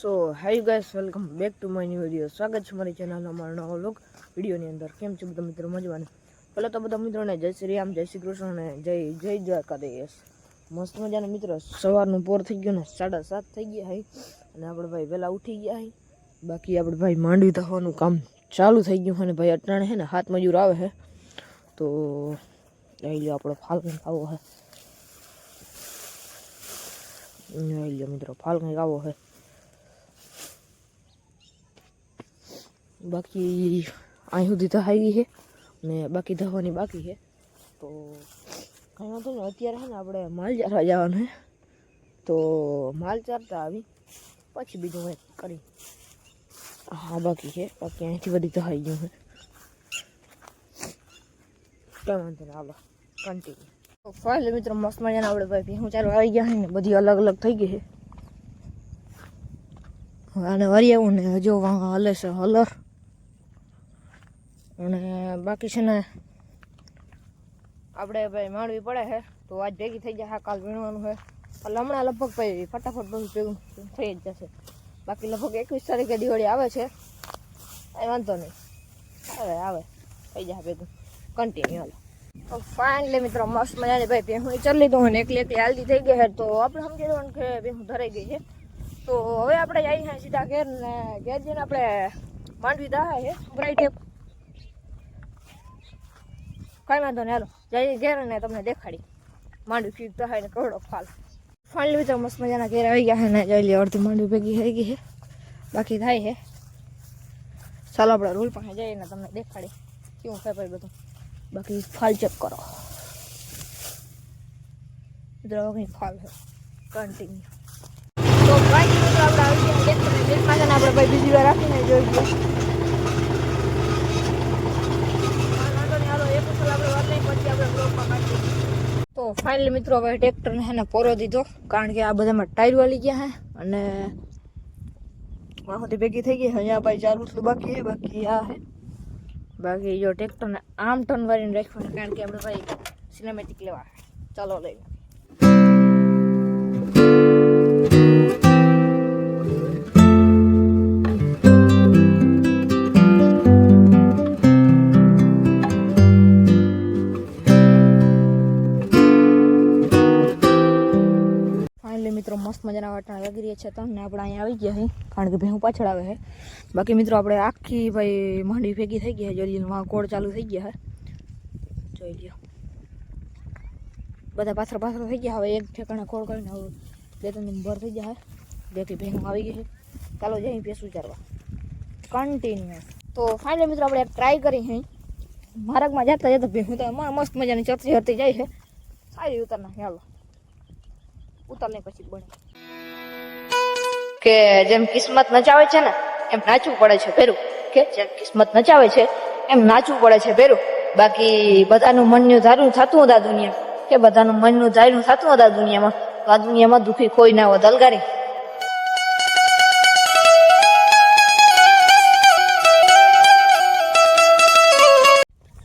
so hi you guys welcome back to my new video સ્વાગત છે મારી channel પર નવો લોકો વિડિયો ની અંદર કેમ છો બધા મિત્રો મજામાં પેલા તો બધા મિત્રોને જય શ્રી રામ જય શ્રી કૃષ્ણ અને જય જય દ્વારકાધીશ મસ્ત મજાના મિત્રો સવાર નું પોર થઈ ગયું નો 7:30 થઈ ગયું હૈ અને આપડે ભાઈ વહેલા ઊઠી ગયા હૈ બાકી આપડે ભાઈ માંડવી ધોવાનું કામ ચાલુ થઈ ગયું અને ભાઈ અટણ છે ને હાથ મજૂર આવે છે તો અહીંયા આપણો ફાલ્ખન આવો હૈ અહીંયા મિત્રો ફાલ્ખન આવો હૈ बाकी आई सुधी तो हाई गई है ने बाकी धोनी बाकी है तो कहीं वो ना अत्यार है आप माल चारवा जा तो माल चारता पी बीजों करी हाँ बाकी है बाकी अँ थी बड़ी तो हाई गई है तो मित्रों मस्त मजा चालू आई गया बड़ी अलग अलग थी गई है अलग हलर અને બાકી છે ને આપણે ભાઈ માંડવી પડે છે તો આજ ભેગી થઈ જશે કાલ વીણવાનું છે એટલે હમણાં લગભગ ભાઈ ફટાફટ બધું ભેગું થઈ જ જશે બાકી લગભગ એકવીસ તારીખે દિવાળી આવે છે એ વાંધો નહીં આવે આવે થઈ જશે ભેગું કન્ટિન્યુ હાલો ફાઇનલી મિત્રો મસ્ત મજાની ભાઈ ભેહું ચાલી લીધું અને એકલી એકલી હાલતી થઈ ગઈ છે તો આપણે સમજી લેવાનું કે હું ધરાઈ ગઈ છે તો હવે આપણે જઈએ સીધા ઘેર ને ઘેર જઈને આપણે માંડવી દાહે છે બ્રાઇટ કાંઈ વાંધો ને હાલો જઈ ઘેર ને તમને દેખાડી માંડવી ફીક તો હોય ને કરોડો ફાલ ફાળવી તો મસ્ત મજાના ઘેર આવી ગયા છે ને જઈ લે અડધી માંડવી ભેગી થઈ ગઈ છે બાકી થાય છે ચાલો આપણે રૂલ પાસે જઈને તમને દેખાડી કેવું થાય ભાઈ બધું બાકી ફાલ ચેક કરો મિત્રો કંઈ ફાલ છે કન્ટિન્યુ તો કાંઈ મિત્રો આપણે આવી ગયા દેખાડીને આપણે ભાઈ બીજી વાર આપીને જોઈ ફાઇનલ મિત્રો હવે ટ્રેક્ટરને હે પોરો દીધો કારણ કે આ બધામાં ટાયર વાલી ગયા હે અને વાહુથી ભેગી થઈ ગઈ અહીંયા ભાઈ ચાલુ છે બાકી હે બાકી આ હે બાકી જો ટ્રેક્ટરને આમ ટર્ન વાળીને રાખ્યું કારણ કે આપણે ભાઈ સિનેમેટિક લેવા ચાલો લઈ મિત્રો મસ્ત મજાના વાટણા વગેરે છે તમે આપણે અહીં આવી ગયા હી કારણ કે ભેંસ પાછળ આવે છે બાકી મિત્રો આપણે આખી ભાઈ માંડી ફેગી થઈ ગઈ છે જો અહીંયા કોળ ચાલુ થઈ ગયા છે જોઈ લો બધા પાછળ પાછળ થઈ ગયા હવે એક ઠેકાણે કોળ કરીને હવે જે તમને ભર થઈ જાય દેખી ભેંસ આવી ગઈ છે ચાલો જઈએ ભેસ ઉચારવા કન્ટિન્યુઅસ તો ફાઇનલી મિત્રો આપણે ટ્રાય કરી હૈ મારગમાં જાતા જાતા ભેંસ તો મસ્ત મજાની ચટ્ટી હરતી જાય છે સારી ઉતારના હેલો ઉતરને પછી બને કે જેમ કિસ્મત નચાવે છે ને એમ નાચવું પડે છે ભેરું કે જેમ કિસ્મત નચાવે છે એમ નાચવું પડે છે ભેરું બાકી બધાનું મનનું ધાર્યું થતું હતા દુનિયા કે બધાનું મનનું ધાર્યું થતું હતા દુનિયામાં આ દુનિયામાં દુઃખી કોઈ ના હોય અલગારી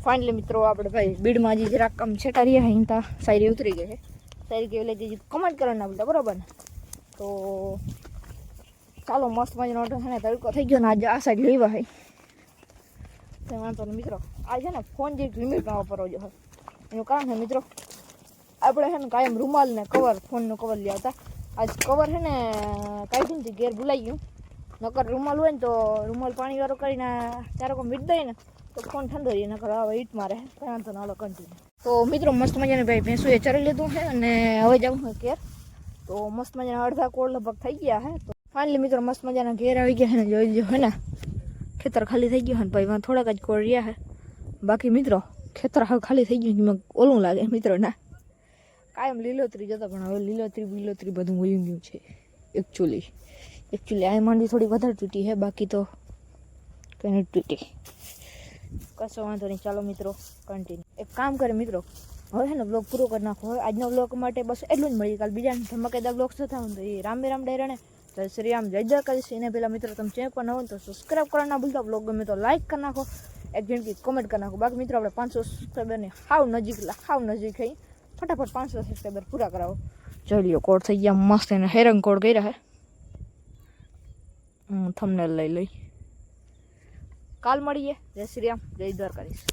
ફાઇનલી મિત્રો આપણે ભાઈ બીડમાં જે જરાક કામ છેટા રહ્યા અહીં તા સાયરી ઉતરી ગઈ છે સારી કેવી લાગી જઈ કમેન્ટ કરવાના ના ભૂલતા બરાબર ને તો ચાલો મસ્ત મજાનો છે ને તડકો થઈ ગયો ને આજે આ સાઈડ લેવા હોય તો વાંધો ને મિત્રો આ છે ને ફોન જે લિમિટમાં વાપરવો જોઈએ એનું કારણ છે મિત્રો આપણે છે ને કાયમ રૂમાલ ને કવર ફોનનું કવર લઈ આવતા આજ કવર છે ને કાંઈ નથી ઘેર ભૂલાઈ ગયું નકર રૂમાલ હોય ને તો રૂમાલ પાણી વાળો કરીને ચારો મીટ દઈએ ને તો ફોન ઠંડો રહી નકર હવે હીટ મારે વાંધો નાલો કન્ટિન્યુ तो मित्रों मस्तमजना भाई भैंसो ये चराई लेतो है और अब जाऊं मैं खेत तो मस्तमजना आधा कोड़ लगभग થઈ ગયા હે तो फाइनली मित्रों मस्तमजना घेरा आ गया है ना જોઈજો હેના ખેતર ખાલી થઈ ગયો હે ભાઈ માં થોડક જ કોળ રહ્યા હે બાકી મિત્રો ખેતર હખ ખાલી થઈ ગયો કેમ ઓલું લાગે મિત્રો ના કાયમ લીલોતરી જતો પણ હવે લીલોતરી બિલલોતરી બધું ઓયું ગયું છે એકચ્યુલી એકચ્યુલી આ માંડી થોડી વધારે તૂટી છે બાકી તો તને તૂટી કશો વાંધો નહીં ચાલો મિત્રો કન્ટિન્યુ એક કામ કરે મિત્રો હવે છે ને બ્લોગ પૂરો કરી નાખો હવે આજનો બ્લોગ માટે બસ એટલું જ મળી કાલ બીજા ધમાકેદાર બ્લોગ થતા હોય તો એ રામે રામ ડાયરાને જય શ્રી રામ જય દ્વારકાધીશ એને પેલા મિત્રો તમે ચેનલ પર હોય તો સબસ્ક્રાઈબ કરવા ના ભૂલતા બ્લોગ ગમે તો લાઇક કરી નાખો એક જણકી કોમેન્ટ કરી નાખો બાકી મિત્રો આપણે પાંચસો સબસ્ક્રાઈબરની હાવ નજીક હાવ નજીક થઈ ફટાફટ પાંચસો સબસ્ક્રાઈબર પૂરા કરાવો જોઈ લ્યો કોડ થઈ ગયા મસ્ત એને હેરંગ કોડ કર્યા હે હું થમને લઈ લઈ કાલ મળીએ જય શ્રી રામ જય દ્વારકાધીશ